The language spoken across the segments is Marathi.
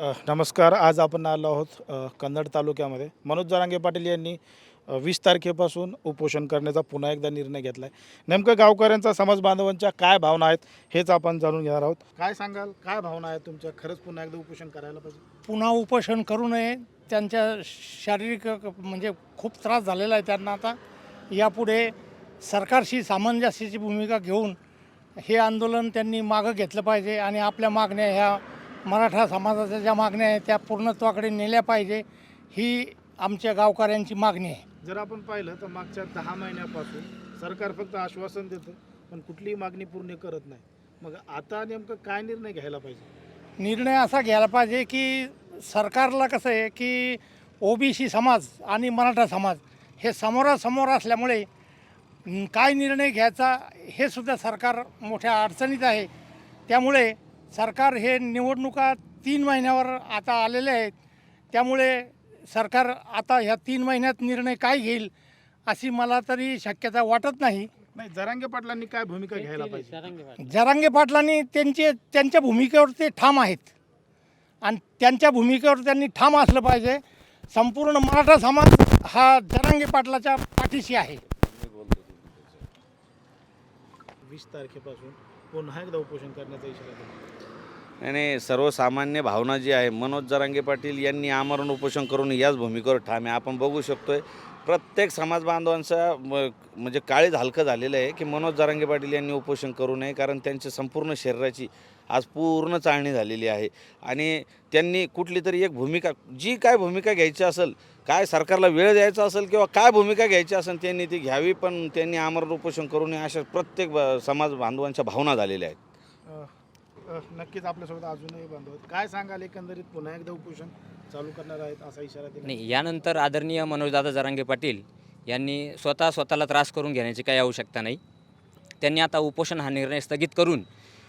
नमस्कार. आज आपण आलो आहोत कन्नड तालुक्यामध्ये. मनोज जरांगे पाटील यांनी वीस तारखेपासून उपोषण करण्याचा पुन्हा एकदा निर्णय घेतला आहे नेमकं गावकऱ्यांचा समाज बांधवांच्या काय भावना आहेत हेच आपण जाणून घेणार आहोत. काय सांगाल? काय भावना आहेत तुमच्या? खरंच पुन्हा एकदा उपोषण करायला पाहिजे. पुन्हा उपोषण करू नये. त्यांच्या शारीरिक म्हणजे खूप त्रास झालेला आहे त्यांना आता. यापुढे सरकारशी सामंजस्याची भूमिका घेऊन हे आंदोलन त्यांनी मागं घेतलं पाहिजे आणि आपल्या मागण्या ह्या मराठा समाजाच्या ज्या मागण्या आहेत त्या पूर्णत्वाकडे नेल्या पाहिजे ही आमच्या गावकऱ्यांची मागणी आहे. जर आपण पाहिलं तर मागच्या दहा महिन्यापासून सरकार फक्त आश्वासन देतं पण कुठलीही मागणी पूर्ण करत नाही. मग आता नेमकं काय निर्णय घ्यायला पाहिजे? निर्णय असा घ्यायला पाहिजे की सरकारला कसं आहे की ओबीसी समाज आणि मराठा समाज हे समोरासमोर असल्यामुळे काय निर्णय घ्यायचा हे सुद्धा सरकार मोठ्या अडचणीत आहे. त्यामुळे सरकार हे निवडणुका तीन महिन्यावर आता आलेले आहेत. त्यामुळे सरकार आता ह्या तीन महिन्यात निर्णय काय घेईल अशी मला तरी शक्यता वाटत नाही. नाही जरांगे पाटलांनी काय भूमिका घ्यायला पाहिजे? जरांगे पाटलांनी. त्यांचे त्यांच्या भूमिकेवर ते ठाम आहेत. आणि त्यांच्या भूमिकेवर त्यांनी ठाम असलं पाहिजे. संपूर्ण मराठा समाज हा जरांगे पाटलाच्या पाठीशी आहे. वीस तारखेपासून पुन्हा एकदा उपोषण करण्याचा इशारा दिला. आणि सर्वसामान्य भावना जी आहे मनोज जरांगे पाटील यांनी आमरण उपोषण करून याच भूमिकेवर ठाम आहे. आपण बघू शकतोय प्रत्येक समाज बांधवांचा म- म्हणजे काळीज हलकं झालेलं आहे की मनोज जरांगे पाटील यांनी उपोषण करू नये कारण त्यांच्या संपूर्ण शरीराची आज पूर्ण चाळणी झालेली आहे. आणि त्यांनी कुठली तरी एक भूमिका जी काय भूमिका घ्यायची असेल काय सरकारला वेळ द्यायचा असेल किंवा काय भूमिका घ्यायची असेल त्यांनी ती घ्यावी पण त्यांनी आमरण उपोषण करू नये अशा प्रत्येक समाज बांधवांच्या भावना झालेल्या आहेत. नक्कीच आपल्यासोबत अजूनही बांधव आहेत. काय सांगाल एकंदरीत पुन्हा एकदा उपोषण चालू करणार आहेत असा इशारा दिला? नाही यानंतर आदरणीय मनोजदादा जरांगे पाटील यांनी स्वतः स्वतःला त्रास करून घेण्याची काही आवश्यकता नाही. त्यांनी आता उपोषण हा निर्णय स्थगित करून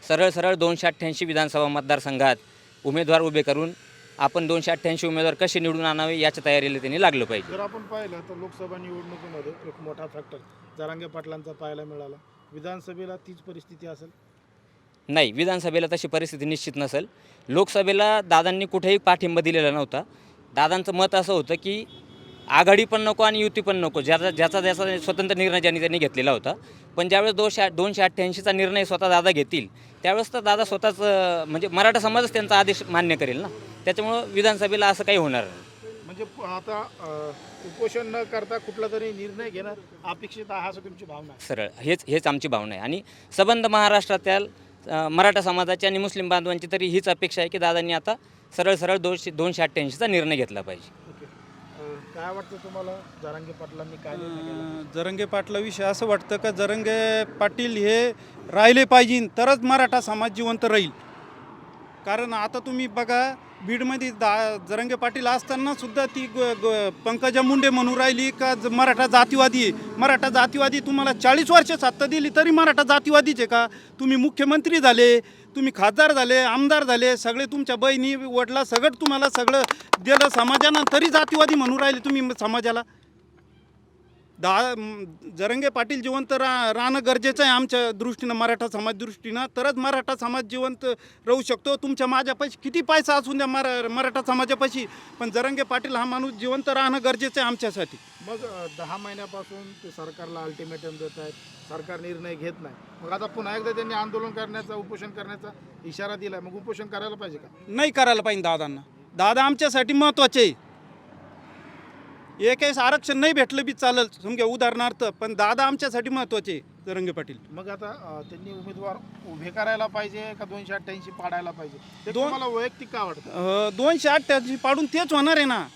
सरळ सरळ दोनशे अठ्ठ्याऐंशी विधानसभा मतदारसंघात उमेदवार उभे करून आपण दोनशे अठ्ठ्याऐंशी उमेदवार कसे निवडून आणावे याच्या तयारीला त्यांनी लागलं पाहिजे. जर आपण पाहिलं तर लोकसभा निवडणुकीमध्ये एक मोठा फॅक्टर जरांगे पाटलांचा पाहायला मिळाला. विधानसभेला तीच परिस्थिती असेल नाही विधानसभेला तशी परिस्थिती निश्चित नसेल. लोकसभेला दादांनी कुठेही पाठिंबा दिलेला नव्हता. दादांचं मत असं होतं की आघाडी पण नको आणि युती पण नको ज्याचा ज्याचा ज्याचा स्वतंत्र निर्णय ज्यांनी त्यांनी घेतलेला होता. पण ज्यावेळेस दोनशे दोनशे अठ्ठ्याऐंशीचा निर्णय स्वतः दादा घेतील त्यावेळेस तर दादा स्वतःच म्हणजे मराठा समाजच त्यांचा आदेश मान्य करेल ना. त्याच्यामुळं विधानसभेला असं काही होणार नाही. म्हणजे आता उपोषण न करता कुठला तरी निर्णय घेणं अपेक्षित आहे असं तुमची भावना सरळ हेच हेच आमची भावना आहे. आणि सबंध महाराष्ट्रातील मराठा समाजाची आणि मुस्लिम बांधवांची तरी हीच अपेक्षा आहे की दादांनी आता सरळ सरळ दोनशे दोनशे अठ्ठ्याऐंशीचा निर्णय घेतला पाहिजे. काय वाटतं तुम्हाला जरांगे पाटलांनी काय जरंगे पाटलाविषयी असं वाटतं का जरंगे पाटील हे राहिले पाहिजे तरच मराठा समाज जिवंत राहील. कारण आता तुम्ही बघा बीडमध्ये दा जरंगे पाटील असताना सुद्धा ती ग- ग- पंकजा मुंडे म्हणून राहिली का ज- मराठा जातीवादी आहे? मराठा जातीवादी तुम्हाला चाळीस वर्ष सत्ता दिली तरी मराठा जातीवादीच आहे का? तुम्ही मुख्यमंत्री झाले तुम्ही खासदार झाले आमदार झाले सगळे तुमच्या बहिणी वडला सगळं तुम्हाला सगळं दिलं समाजानं तरी जातीवादी म्हणून राहिले तुम्ही समाजाला? दा जरंगे पाटील जिवंत रा राहणं गरजेचं आहे आमच्या दृष्टीनं मराठा समाज दृष्टीनं. तरच मराठा समाज जिवंत राहू शकतो. तुमच्या माझ्यापाशी किती पैसा असून द्या मरा मराठा समाजापाशी. पण जरंगे पाटील हा माणूस जिवंत राहणं गरजेचं आहे आमच्यासाठी. मग दहा महिन्यापासून ते सरकारला अल्टिमेटम देत आहेत. सरकार निर्णय घेत नाही. मग आता पुन्हा एकदा त्यांनी आंदोलन करण्याचा उपोषण करण्याचा इशारा दिलाय. मग उपोषण करायला पाहिजे का? नाही करायला पाहिजे दादांना. दादा आमच्यासाठी महत्त्वाचे आहे. एकही आरक्षण नाही भेटलं बी चालेल. समजा उदाहरणार्थ पण दादा आमच्यासाठी महत्त्वाचे आहे, जरंगे पाटील. मग आता अ, त्यांनी उमेदवार उभे करायला पाहिजे का दोनशे अठ्ठ्याऐंशी पाडायला पाहिजे? ते दोन- तुम्हाला वैयक्तिक काय वाटतं? अं, दोनशे अठ्ठ्याऐंशी पाडून तेच होणार आहे ना.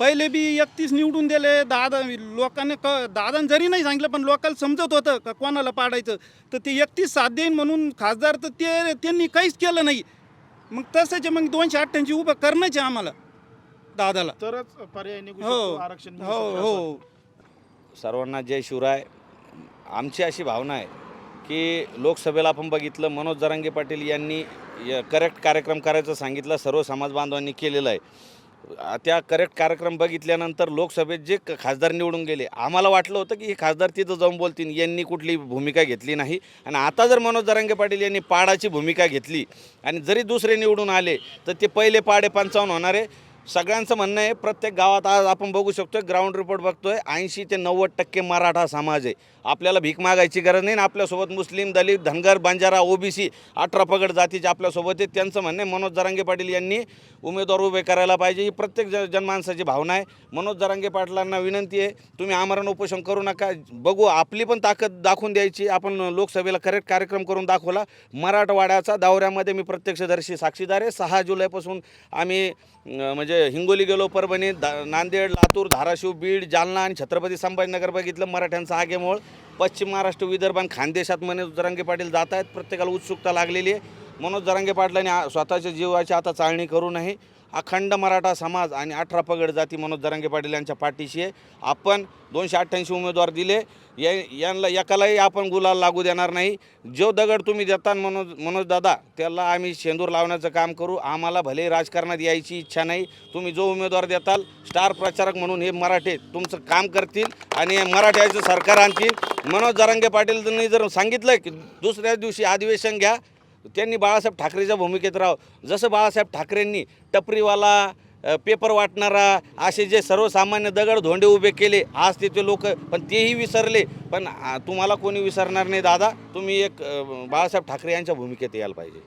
पहिले बी एकतीस निवडून दिले दादा लोकांनी क दादाने जरी नाही सांगितलं पण लोकांना समजत होतं का कोणाला पाडायचं. तर ते एकतीस साथ देईन म्हणून खासदार तर ते त्यांनी काहीच केलं नाही. मग तसंच आहे, मग दोनशे अठ्ठ्याऐंशी उभं करणंच आहे आम्हाला. दादाला. तरच पर्याय निघू हो शकतो आरक्षण मिळू हो शकतं असं. हो सर्वांना जय शिवराय. आमची अशी भावना आहे की लोकसभेला आपण बघितलं मनोज जरांगे पाटील यांनी करेक्ट कार्यक्रम करायचं सांगितलं सर्व समाज बांधवांनी केलेलं आहे. त्या करेक्ट कार्यक्रम बघितल्यानंतर लोकसभेत जे क- खासदार निवडून गेले आम्हाला वाटलं होतं की हे खासदार तिथं जाऊन बोलतील यांनी कुठली भूमिका घेतली नाही. आणि आता जर मनोज जरांगे पाटील यांनी पाडाची भूमिका घेतली आणि जरी दुसरे निवडून आले तर ते पहिले पाडे पंचावन्न होणारे. सगळ्यांचं म्हणणं आहे प्रत्येक गावात आज आपण बघू शकतोय ग्राउंड रिपोर्ट बघतोय ऐंशी ते नव्वद टक्के मराठा समाज आहे. आपल्याला भीक मागायची गरज नाही ना आपल्यासोबत मुस्लिम दलित धनगर बंजारा ओबीसी अठरा पगड जातीचे आपल्यासोबत आहेत त्यांचं म्हणणं आहे मनोज जरांगे पाटील यांनी उमेदवार उभे करायला पाहिजे. ही प्रत्येक ज जनमानसाची भावना आहे. मनोज जरांगे पाटलांना विनंती आहे तुम्ही आमरण उपोषण करू नका. बघू आपली पण ताकद दाखवून द्यायची. आपण लोकसभेला करेक्ट कार्यक्रम करून दाखवला. मराठवाड्याचा दौऱ्यामध्ये मी प्रत्यक्षदर्शी साक्षीदार आहे. सहा जुलैपासून आम्ही म्हणजे हिंगोली गेलो परभणी दा नांदेड लातूर धाराशिव बीड जालना आणि छत्रपती संभाजीनगर बघितलं मराठ्यांचा आगेमोळ. पश्चिम महाराष्ट्र विदर्भ आणि खानदेशात मने जरांगे पाटील जात आहेत. प्रत्येकाला उत्सुकता लागलेली आहे. मनोज जरांगे पाटलांनी स्वतःच्या जीवाची आता चाळणी करू नये. अखंड मराठा समाज आणि अठरा पगड जाती मनोज जरांगे पाटील यांच्या पाठीशी आहे. आपण दोनशे अठ्ठ्याऐंशी उमेदवार दिले. या यांना एकालाही आपण गुलाल लागू देणार नाही. जो दगड तुम्ही देता मनोज मनोज दादा त्याला आम्ही शेंदूर लावण्याचं काम करू. आम्हाला भले राजकारणात यायची इच्छा नाही. तुम्ही जो उमेदवार देताल स्टार प्रचारक म्हणून हे मराठे तुमचं काम करतील आणि मराठ्याचं सरकार आणतील. मनोज जरांगे पाटील जर सांगितलं की दुसऱ्याच दिवशी अधिवेशन घ्या त्यांनी बाळासाहेब ठाकरेच्या भूमिकेत राहावं जसं बाळासाहेब ठाकरेंनी टपरीवाला पेपर वाटणारा असे जे सर्वसामान्य दगड धोंडे उभे केले आज तिथे लोक पण तेही विसरले. पण तुम्हाला कोणी विसरणार नाही दादा. तुम्ही एक बाळासाहेब ठाकरे यांच्या भूमिकेत यायला पाहिजे.